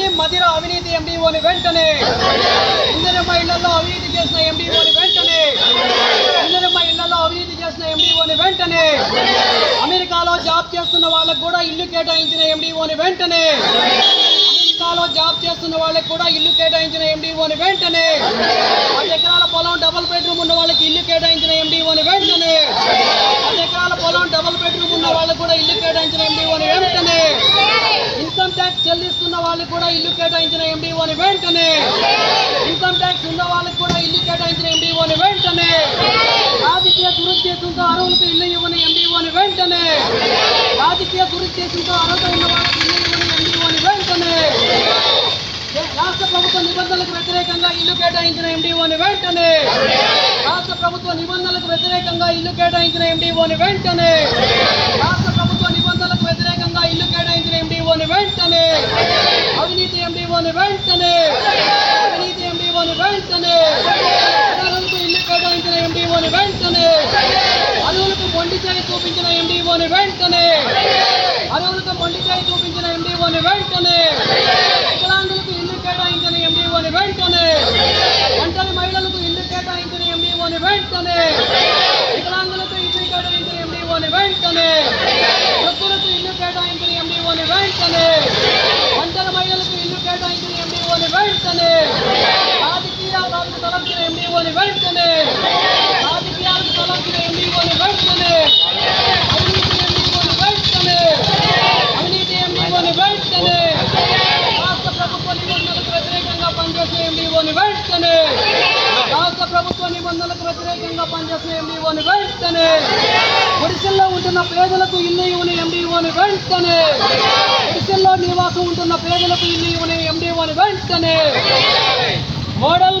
వెంటనే మదిర అవినీతి ఎండిఓని వెంటనే. ఇందిరమ్మ ఇళ్ళలో అవినీతి చేసిన ఎండిఓని వెంటనే. ఇందిరమ్మ ఇళ్ళలో అవినీతి చేసిన ఎండిఓని వెంటనే. అమెరికాలో జాబ్ చేస్తున్న వాళ్ళకు కూడా ఇల్లు కేటాయించిన ఎండిఓని వెంటనే. అమెరికాలో జాబ్ చేస్తున్న వాళ్ళకి కూడా ఇల్లు కేటాయించిన ఎండిఓని వెంటనే. పది ఎకరాల పొలం డబుల్ బెడ్రూమ్ ఉన్న వాళ్ళకి ఇల్లు కేటాయించిన ఎండి వెంటనే పది ఎకరాల పొలం డబుల్ బెడ్రూమ్ ఉన్న వాళ్ళకి కూడా ఇల్లు కేటాయించిన ఎండిఓని వెంటనే ఇన్కమ్ ట్యాక్స్ చెల్లిస్తున్న వాళ్ళకి కూడా ఇల్లు కేటాయించిన ఎండిఓని వెంటనే. ఇన్కమ్ ట్యాక్స్ ఉన్న వాళ్ళకి కూడా ఇల్లు కేటాయించిన ఎండిఓని వెంటనే. రాజకీయ దురుద్దేశంతో అర్హులకు ఇల్లు ఇవ్వని ఎండిఓని వెంటనే. రాజకీయ దురుద్దేశంతో అర్హత ఉన్న వాళ్ళకి ఇల్లు ఇవ్వని ఎండిఓని వెంటనే. రాష్ట్ర ప్రభుత్వ నిబంధనలకు వ్యతిరేకంగా ఇల్లు కేటాయించిన ఎండిఓని వెంటనే. రాష్ట్ర ప్రభుత్వ నిబంధనలకు వ్యతిరేకంగా ఇల్లు కేటాయించిన ఎండిఓని వెంటనే. రాష్ట్ర ప్రభుత్వ నిబంధనలకు వ్యతిరేకంగా ఇల్లు కేటాయించిన ఎండిఓని వెంటనే. వెంటనే అవినీతి ఎండిఓని వెంటనే. అర్హులకు ఇల్లు కేటాయించిన ఎండిఓని వెంటనే. అరువులకు మొండి చేయి చూపించిన ఎండిఓని వెంటనే. అరువులకు మొండి చేయి చూపించిన ఎండిఓని వెంటనే. వికలాంగులకు ఇల్లు కేటాయించిన ఎండిఓని వెంటనే. ఒంటరి మహిళలకు ఇల్లు కేటాయించిన ఎండిఓని వెంటనే. వికలాంగులకు ఇల్లు కేటాయించిన ఎండిఓని వెంటనే. ప్రభుత్వ నిబంధనలకు వ్యతిరేకంగా పనిచేసిన ఎండిఓని వెంటనే ఒడిశల్లో ఉంటున్న పేదలకు ఇల్లు ఇవ్వని ఎండిఓని వెంటనే ఒడిశల్లో నివాసం ఉంటున్న పేదలకు ఇల్లు ఇవ్వని ఎండిఓని వెంటనే మోడల్